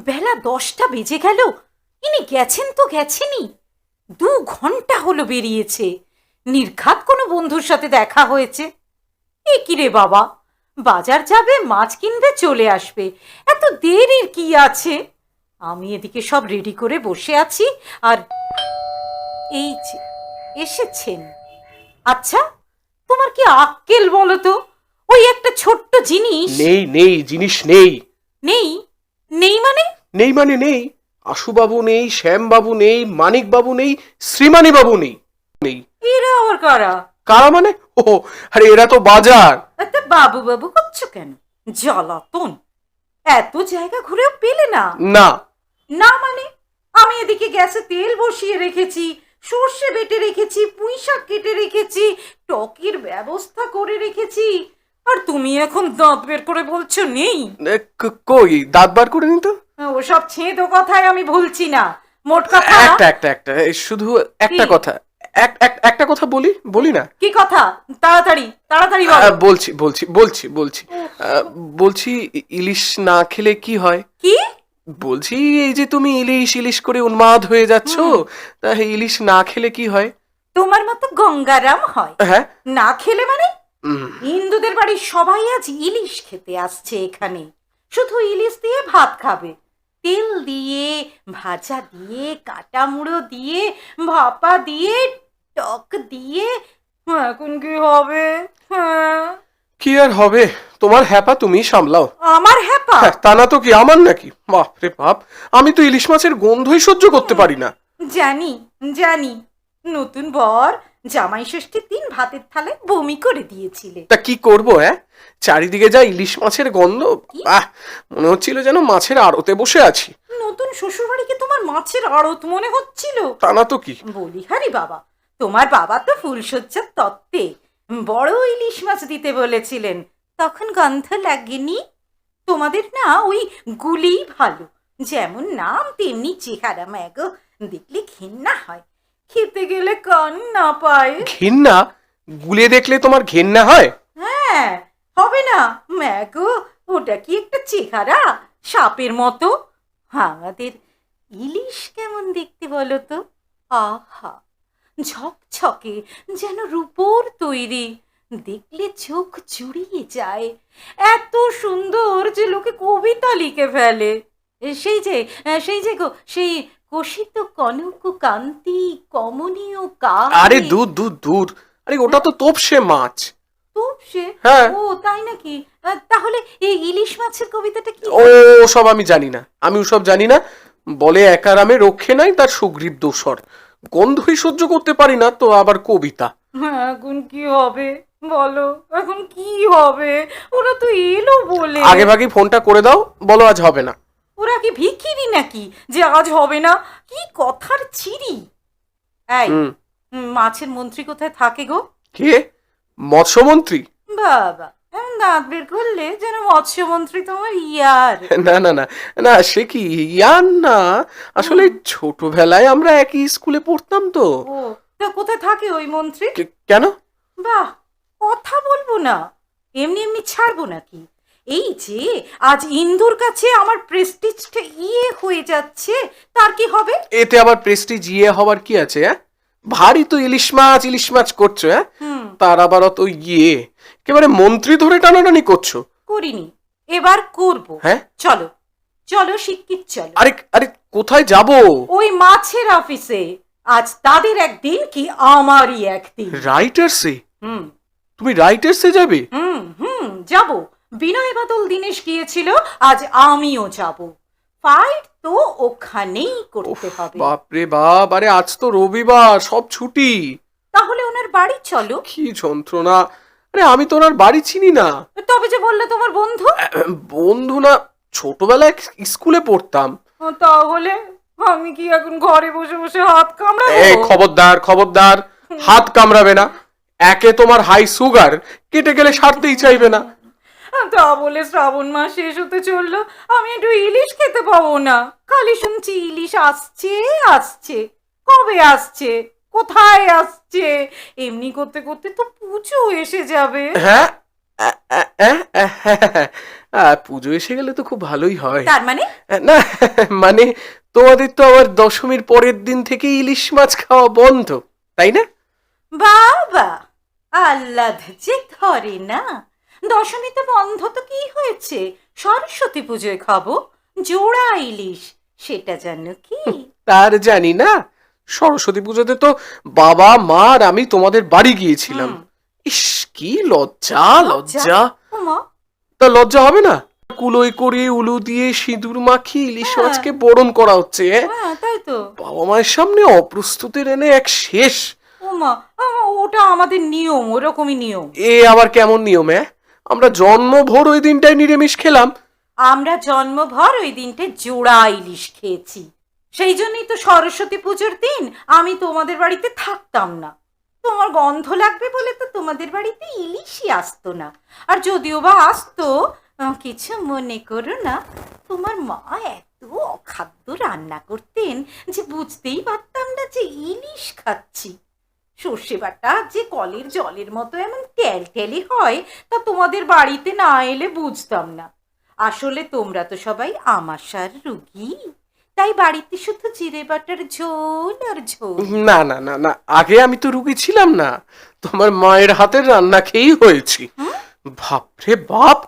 বেলা দশটা বেজে গেল। ইনি গেছেন তো গেছেনই। দু ঘণ্টা হলো বেরিয়েছে। নির্ঘাত কোনো বন্ধুর সাথে দেখা হয়েছে। এ কি রে বাবা? বাজার যাবে মাছ কিনবে চলে আসবে। এত দেরির কি আছে? আমি এদিকে সব রেডি করে বসে আছি আর এই যে এসেছেন। আচ্ছা তোমার কি আক্কেল বলো তো? ওই একটা ছোট্ট জিনিস। নেই নেই জিনিস নেই। নেই? নেই মানে? নেই মানে নেই। আশুবাবু নেই শ্যামবাবু নেই মানিকবাবু নেই শ্রীমানী বাবু নেই। নেই। এরা আবার কারা? কারা মানে? ও আরে এরা তো বাজার। বাবু বাবু করছ কেন? জ্বালাতন। এত জায়গা ঘুরেও পেলে না। না। না মানে? আমি এদিকে গ্যাসে তেল বসিয়ে রেখেছি সর্ষে বেটে রেখেছি পুঁই শাক কেটে রেখেছি টকের ব্যবস্থা করে রেখেছি। আর তুমি এখন দাঁত বের করে বলছো নেই? এ, ক- কই? দাঁত বার করে নিত ওসব ছেঁদো কথায় আমি ভুলছি না। মোট কথা একটা একটা একটা। এই শুধু একটা কি? কথা। এক এক- একটা কথা বলি? বলি না? কি কথা? তাড়াতাড়ি তাড়াতাড়ি বলো। আহ, বলছি বলছি বলছি বলছি। আহ, বলছি ই- ইলিশ না খেলে কি হয়? কি? বলছি এই যে তুমি ইলিশ ইলিশ করে উন্মাদ হয়ে যাচ্ছ তা ইলিশ না খেলে কি হয়? তোমার মতো গঙ্গারাম হয়। হ্যাঁ? না খেলে মানে? হিন্দুদের বাড়ির সবাই আজ ইলিশ খেতে আসছে এখানে। শুধু ইলিশ দিয়ে ভাত খাবে। তেল দিয়ে ভাজা দিয়ে কাটা মুড়ো দিয়ে ভাপা দিয়ে টক দিয়ে। এখন কি হবে? হ্যাঁ। কি আর হবে? তোমার হ্যাপা তুমি সামলাও। আমার হ্যাপা? হ্যাঁ, তা না তো কি আমার নাকি? বাপ রে বাপ আমি তো ইলিশ মাছের গন্ধই সহ্য করতে পারি না। জানি জানি। নতুন বর জামাই ষষ্ঠীর দিন ভাতের থালায় বমি করে দিয়েছিলে। তা কি করব হ্যাঁ চারিদিকে যা ইলিশ মাছের গন্ধ আহ মনে হচ্ছিল যেন মাছের আড়তে বসে আছি। নতুন শ্বশুরবাড়িকে তোমার মাছের আড়ত মনে হচ্ছিল? তা না তো কি? বলি হারি বাবা তোমার বাবা তো ফুলশয্যার তত্ত্বে। বড় ইলিশ মাছ দিতে বলেছিলেন তখন গন্ধ লাগেনি? তোমাদের না ওই গুলি ভালো যেমন নাম তেমনি চেহারা ম্যাগো দেখলে ঘেন্না হয়। খেতে গেলে কান না পায়। ঘেন্না? গুলে দেখলে তোমার ঘেন্না হয়? হ্যাঁ হবে না। ম্যাগো ওটা কি একটা চেহারা? সাপের মতো। আমাদের ইলিশ কেমন দেখতে বলো তো? আহা ঝকঝকে যেন রূপোর তৈরি। দেখলে চোখ জুড়িয়ে যায়। এত সুন্দর যে লোকে কবিতা লিখে ফেলে। সেই যে সেই যে গো সেই কষিত কনক কান্তি কমনীয় কা আরে দূর দূর দূর। আরে ওটা তো তোপসে মাছ। তোপসে? হ্যাঁ। ও তাই নাকি? তাহলে এই ইলিশ মাছের কবিতাটা কি? ও সব আমি জানি না। আমি ওসব জানি না। বলে একারামে রক্ষে নাই তার সুগ্রীব দোসর গন্ধই সহ্য করতে পারি না তো আবার কবিতা। হ্যাঁ, এখন কি হবে? বলো এখন কি হবে? ওরা তো এলো বলে। আগে ভাগে ফোনটা করে দাও। বলো আজ হবে না। কি ভিখিরি নাকি? যে আজ হবে না? কি কথার ছিরি? এই মাছের মন্ত্রী কোথায় থাকে গো? কে? মৎস্যমন্ত্রী? বাবা এমন দাঁত বের করলে যেন মৎস্যমন্ত্রী তোমার ইয়ার। না না না না সে কি ইয়ান না? আসলে ছোটবেলায় আমরা একই স্কুলে পড়তাম তো। তা কোথায় থাকে ওই মন্ত্রী? কেন? বাহ কথা বলব না। এমনি এমনি ছাড়বো নাকি? এই যে আজ ইন্দুর কাছে আমার প্রেস্টিজটা ইয়ে হয়ে যাচ্ছে তার কি হবে? এতে আবার প্রেস্টিজ ইয়ে হওয়ার কি আছে হ্যাঁ ভারী তো ইলিশ মাছ ইলিশ মাছ করছ হ্যাঁ তার আবার অত ইয়ে একেবারে মন্ত্রী ধরে টানাটানি করছ। করিনি এবার করব। হ্যাঁ? চলো চলো শিক্ষিত চলো। আরে আরে কোথায় যাব? ওই মাছের অফিসে আজ তাদের একদিন কি আমারই একদিন। রাইটার্সে হুম। তুমি রাইটার্সে যাবে? হুম হুম যাব। বিনয় বাদল দিনেশ গিয়েছিল আজ আমিও যাব। ফাইট তো ওখানেই করতে হবে। বাপরে বাপ আরে আজ তো রবিবার সব ছুটি। তাহলে ওনার বাড়ি চলো। কি যন্ত্রণা। আরে আমি তো ওনার বাড়ি চিনি না। তবে যে বললে তোমার বন্ধু? বন্ধু না ছোটবেলায় স্কুলে পড়তাম। তাহলে আমি কি এখন ঘরে বসে বসে হাত কামড়াবো? খবরদার খবরদার হাত কামড়াবে না। একে তোমার হাই সুগার কেটে গেলে সারতেই চাইবে না। তা বলে শ্রাবণ মাস শেষ হতে চলল। আমি একটু ইলিশ খেতে পাবো না। খালি শুনছি ইলিশ আসছে আসছে। কবে আসছে? কোথায় আসছে? এমনি করতে করতে তো পুজো এসে যাবে। হ্যাঁ আ, হ্যাঁ, আ, পুজো এসে গেলে তো খুব ভালোই হয়। তার মানে? না মানে তোমাদের তো আবার দশমীর পরের দিন থেকে ইলিশ মাছ খাওয়া বন্ধ তাই না? বাবা আল্লাহ যে ধরে না। দশমীতে বন্ধ তো কি হয়েছে? সরস্বতী পুজোয় খাব? জোড়া ইলিশ সেটা জানো কি? তার জানি না। সরস্বতী পুজোতে তো বাবা মা আর আমি তোমাদের বাড়ি গিয়েছিলাম। ইস কি লজ্জা লজ্জা? তা লজ্জা হবে না? কুলোই করে উলু দিয়ে সিঁদুর মাখিয়ে ইলিশ হ্যাঁ। মাছকে বরণ করা হচ্ছে। হ্যাঁ? হ্যাঁ তাই তো। বাবা মায়ের সামনে অপ্রস্তুতের এনে এক শেষ। ওটা আমাদের নিয়ম ওরকমই নিয়ম। এ আবার কেমন নিয়ম হ্যাঁ আমরা জন্মভর ওই দিনটায় নিরামিষ খেলাম। আমরা জন্মভর ওই দিনটে জোড়া ইলিশ খেয়েছি। সেই জন্যই তো সরস্বতী পুজোর দিন আমি তোমাদের বাড়িতে থাকতাম না। তোমার গন্ধ লাগবে বলে তো তোমাদের বাড়িতে ইলিশই আসতো না। আর যদিও বা আসতো কিছু মনে করো না। তোমার মা এত অখাদ্য রান্না করতেন যে বুঝতেই পারতাম না যে ইলিশ খাচ্ছি। সর্ষে বাটা যে কলের জলের মতো এমন ট্যালট্যালি হয় তা তোমাদের বাড়িতে না এলে বুঝতাম না। আসলে তোমরা তো সবাই আমাশার রুগী। তাই বাড়িতে শুধু জিরে বাটার ঝোল আর ঝোল। না না না না আগে আমি তো রুগী ছিলাম না। তোমার মায়ের হাতের রান্না খেয়েই হয়েছি। বাপরে বাপ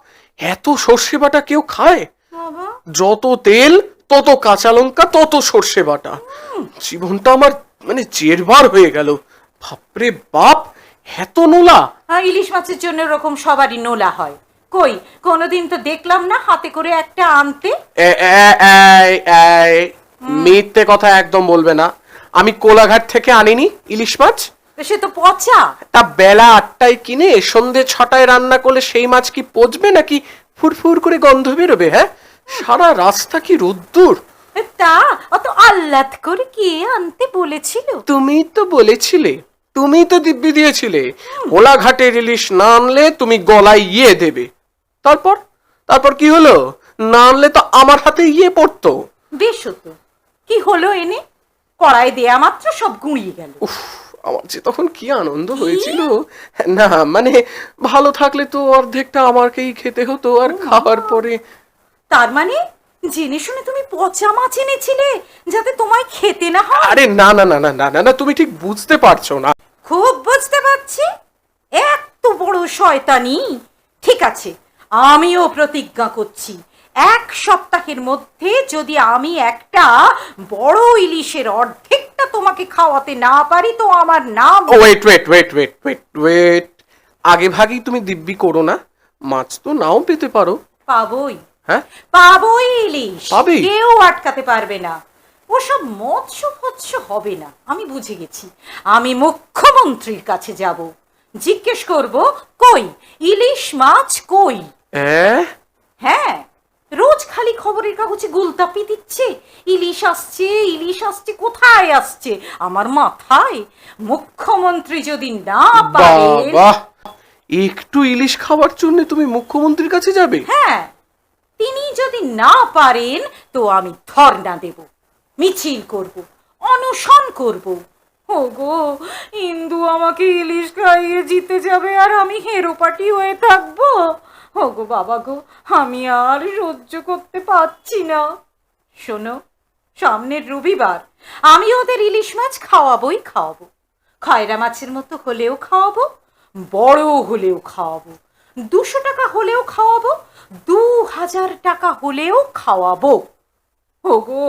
এত সর্ষে বাটা কেউ খায়? বাবা। যত তেল তত কাঁচা লঙ্কা তত সর্ষে বাটা জীবনটা আমার মানে জেরবার হয়ে গেল। বাপরে বাপ এত নোলা। আর ইলিশ মাছের জন্য ওরকম সবারই নোলা হয়। কই? কোনোদিন তো দেখলাম না হাতে করে একটা আনতে? মিথ্যে কথা একদম বলবে না। আমি কোলাঘাট থেকে আনিনি ইলিশ মাছ। সে তো পচা। তা বেলা আটটায় কিনে সন্ধে ছটায় রান্না করলে সেই মাছ কি পচবে নাকি ফুরফুর করে গন্ধ বেরোবে হ্যাঁ? সারা রাস্তা কি রোদ্দুর। তা অত আহ্লাদ করে কে আনতে বলেছিল? তুমি তো বলেছিলে। তুমি তো দিব্যি দিয়েছিলে। কোলাঘাটের ইলিশ না আনলে তুমি গলায় ইয়ে দেবে। তারপর? তারপর কি হলো? না আনলে তো আমার হাতে ইয়ে পড়তো। বেশ হতো কি হলো এনে? কড়াই দেয়া মাত্র সব গুঁড়িয়ে গেল। উফ আমার যে তখন কি আনন্দ হয়েছিল। না মানে ভালো থাকলে তো অর্ধেকটা আমাকেই খেতে হতো আর খাওয়ার পরে। তার মানে জেনে শুনে তুমি পচা মাছ এনেছিলে যাতে তোমায় খেতে না হয়। আরে না না না না না না না তুমি ঠিক বুঝতে পারছ না। খুব বুঝতে পারছি। এত বড় শয়তানি। ঠিক আছে আমিও প্রতিজ্ঞা করছি। এক সপ্তাহের মধ্যে যদি আমি একটা বড় ইলিশের অর্ধেকটা তোমাকে খাওয়াতে না পারি তো আমার নাম wait wait wait wait wait wait আগে ভাগেই তুমি দিব্যি করো না। মাছ তো নাও পেতে পারো। পাবই। হ্যাঁ? পাবই ইলিশ? কেউ আটকাতে পারবে না। ওসব মৎস্য ফৎস্য হবে না আমি বুঝে গেছি। আমি মুখ্যমন্ত্রীর কাছে যাব। জিজ্ঞেস করব কই? ইলিশ মাছ কই? হ্যাঁ রোজ খালি খবরের কাগজে গুলতাপি দিচ্ছে। ইলিশ আসছে ইলিশ আসছে কোথায় আসছে? আমার মাথায় মুখ্যমন্ত্রী যদি না পারে বাবা একটু ইলিশ খাওয়ার জন্য তুমি মুখ্যমন্ত্রীর কাছে যাবে? হ্যাঁ। তিনি যদি না পারেন, তো আমি ধর্ণা দেব, মিছিল করব, অনশন করব। ওগো, ইন্দু আমাকে ইলিশ খাইয়ে জিতে যাবে আর আমি হেরোপাটি হয়ে থাকব? ওগো বাবা গো, আমি আর সহ্য করতে পারছি না। শোনো, সামনের রবিবার আমি ওদের ইলিশ মাছ খাওয়াবোই খাওয়াবো। খয়রা মাছের মতো হলেও খাওয়াবো বড় হলেও খাওয়াবো। দুশো টাকা হলেও খাওয়াবো দু হাজার টাকা হলেও খাওয়াবো। ওগো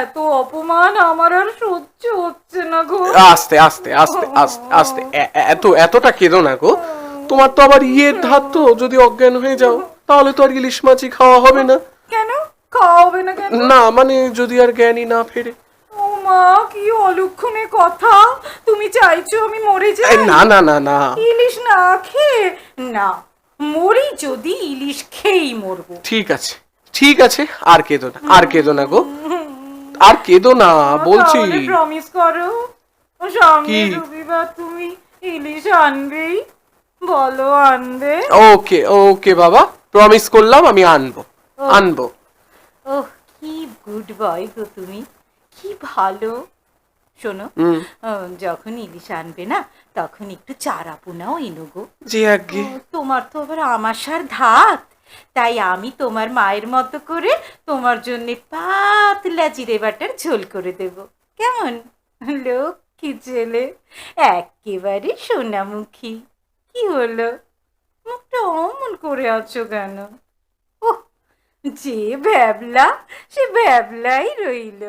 এত অপমান আমার আর সহ্য হচ্ছে না গো। আস্তে আস্তে আস্তে আস্তে এত এতটা কেঁদো না গো। তোমার তো আবার ইয়ের ধার তো যদি অজ্ঞান হয়ে যাও তাহলে তো আর ইলিশ মাছই খাওয়া হবে না। কেন? খাওয়াবে না কেন? না মানে যদি আর জ্ঞানী না ফেরে। ও মা কি অলক্ষণে কথা। তুমি চাইছো আমি মরে যাই? না না না না। ইলিশ না খেয়ে না। মরি যদি ইলিশ খেয়েই মরবো। ঠিক আছে ঠিক আছে আর কেঁদো না আর কেঁদো না গো। আর কেঁদো না বলছি। প্রমিস করো সামনে রবিবার তুমি ইলিশ আনবেই বলো আনবে। ওকে ওকে বাবা প্রমিস করলাম আমি আনব আনব। ওহ কি গুড বয় গো তুমি কি ভালো। শোনো যখন ইলিশ আনবে না তখন একটু চারা পোনাও এনো গো। জি আজ্ঞে তোমার তো আবার আমাশার ধাত তাই আমি তোমার মায়ের মতো করে তোমার জন্য পাতলা জিরে বাটার ঝোল করে দেব। কেমন? লক্ষ্মী ছেলে একেবারে সোনামুখী। কি হলো? মুখটা অমন করে আছো কেন? ও যে ভ্যাবলা সে ভ্যাবলাই রইল।